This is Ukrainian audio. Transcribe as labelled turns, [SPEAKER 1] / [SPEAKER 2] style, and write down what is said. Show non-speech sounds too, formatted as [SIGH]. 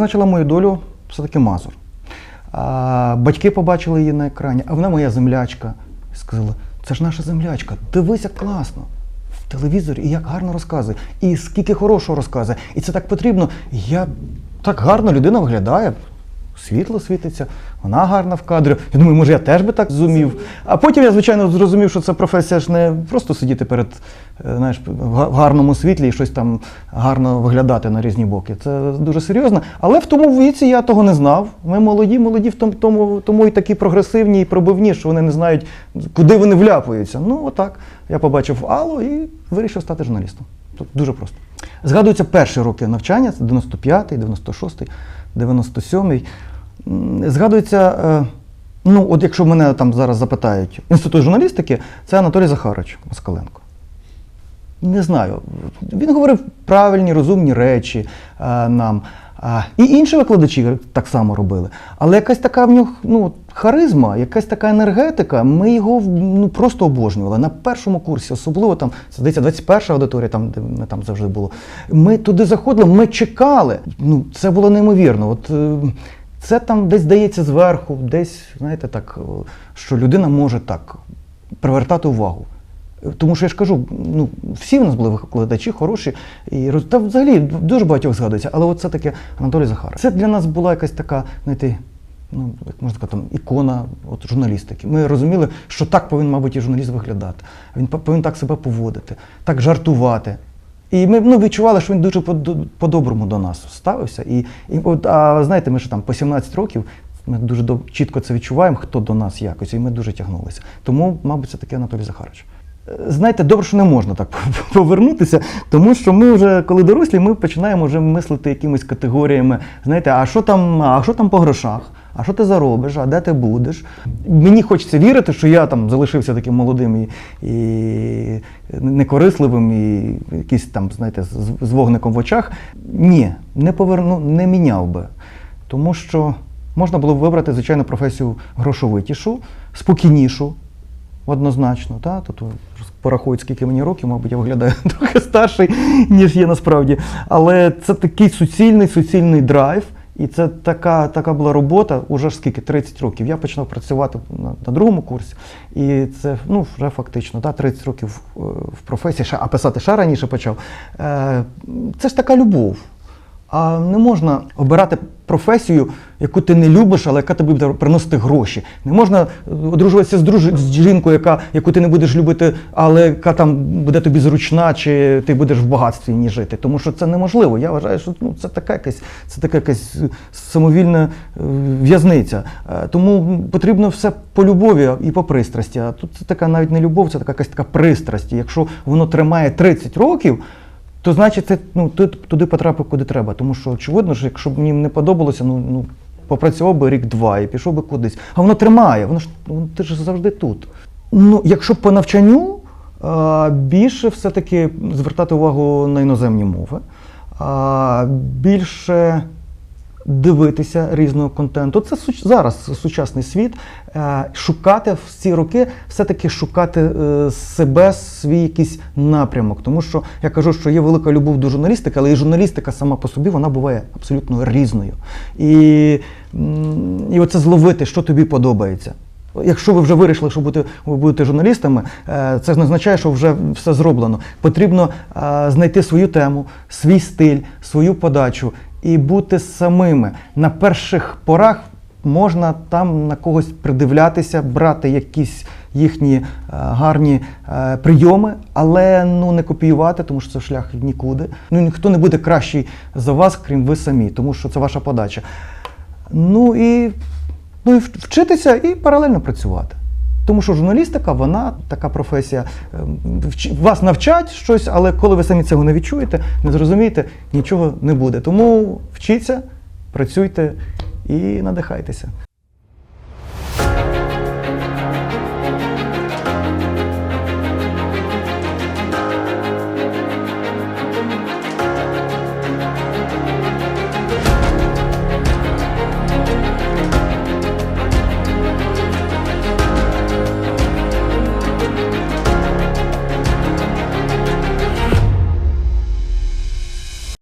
[SPEAKER 1] визначила мою долю все-таки Мазур. А, батьки побачили її на екрані, а вона моя землячка. І сказали, це ж наша землячка, дивись, як класно. В телевізорі і як гарно розказує, і скільки хорошого розказує. І це так потрібно. Я так гарно людина виглядає. Світло світиться, вона гарна в кадрі. Я думаю, може, я теж би так зумів. А потім я, звичайно, зрозумів, що це професія ж не просто сидіти перед е, знаєш, в гарному світлі і щось там гарно виглядати на різні боки. Це дуже серйозно. Але в тому віці я того не знав. Ми молоді, молоді, в тому, тому, тому і такі прогресивні і пробивні, що вони не знають, куди вони вляпуються. Ну, отак. Я побачив Аллу і вирішив стати журналістом. Тут дуже просто. Згадуються перші роки навчання, це 95-й, 96-й, 97-й. Згадується, е, ну, от якщо мене там зараз запитають, інститут журналістики, це Анатолій Захарович Москаленко. Не знаю. Він говорив правильні, розумні речі е, нам. І інші викладачі так само робили. Але якась така в нього ну, харизма, якась така енергетика, ми його ну, просто обожнювали. На першому курсі, особливо там, це здається, 21 аудиторія, там, де ми там завжди було. Ми туди заходили, ми чекали. Ну, це було неймовірно. От, е, це там десь дається зверху, десь, знаєте, так, що людина може так привертати увагу. Тому що я ж кажу, ну всі в нас були викладачі хороші, і та взагалі дуже багатьох згадується, але от це таке Анатолій Захар. Це для нас була якась така, знаєте, ну як можна сказати, там, ікона от, журналістики. Ми розуміли, що так повинен, мабуть, і журналіст виглядати. Він по- повинен так себе поводити, так жартувати. І ми ну, відчували, що він дуже по- по-доброму до нас ставився. І, і от, а знаєте, ми ж там по 17 років. Ми дуже доб- чітко це відчуваємо, хто до нас якось, і ми дуже тягнулися. Тому, мабуть, це таке Анатолій Захарович. Е, Знаєте, добре, що не можна так [LAUGHS] повернутися, тому що ми вже, коли дорослі, ми починаємо вже мислити якимись категоріями. Знаєте, а що там, а що там по грошах? А що ти заробиш? А де ти будеш? Мені хочеться вірити, що я там залишився таким молодим і, і некорисливим, і якийсь там, знаєте, з, вогником в очах. Ні, не поверну, не міняв би. Тому що можна було б вибрати, звичайно, професію грошовитішу, спокійнішу, однозначно. Та? Тут порахують, скільки мені років, мабуть, я виглядаю [LAUGHS] трохи старший, ніж є насправді. Але це такий суцільний, суцільний драйв. І це така, така була робота уже скільки 30 років. Я починав працювати на, на другому курсі, і це ну, вже фактично да, 30 років е, в професії, а писати ще раніше почав. Е, Це ж така любов. А не можна обирати професію, яку ти не любиш, але яка тобі буде приносити гроші. Не можна е, одружуватися з, друж... з жінкою, яка, яку ти не будеш любити, але яка там буде тобі зручна, чи ти будеш в багатстві ні жити. Тому що це неможливо. Я вважаю, що ну, це така якась, це така якась е, самовільна е, в'язниця. Тому потрібно все по любові і по пристрасті. А тут це така навіть не любов, це така якась така пристрасть. Якщо воно тримає 30 років, то значить це ну, ти туди потрапив куди треба. Тому що очевидно, що якщо б мені не подобалося, ну, ну попрацював би рік-два і пішов би кудись. А воно тримає, воно ж воно, ти ж завжди тут. Ну, якщо по навчанню, більше все-таки звертати увагу на іноземні мови, більше дивитися різного контенту. Це зараз сучасний світ. Е, Шукати в ці роки, все-таки шукати е, себе, свій якийсь напрямок. Тому що я кажу, що є велика любов до журналістики, але і журналістика сама по собі вона буває абсолютно різною. І, і оце зловити, що тобі подобається. Якщо ви вже вирішили, що бути, ви будете журналістами, е, це не означає, що вже все зроблено. Потрібно знайти свою тему, свій стиль, свою подачу і бути самими. На перших порах можна там на когось придивлятися, брати якісь їхні е, гарні е, прийоми, але ну не копіювати, тому що це шлях нікуди. Ну ніхто не буде кращий за вас, крім ви самі, тому що це ваша подача. Ну і, ну і вчитися і паралельно працювати. Тому що журналістика, вона така професія. ем, Вас навчать щось, але коли ви самі цього не відчуєте, не зрозумієте, нічого не буде. Тому вчіться, працюйте і надихайтеся.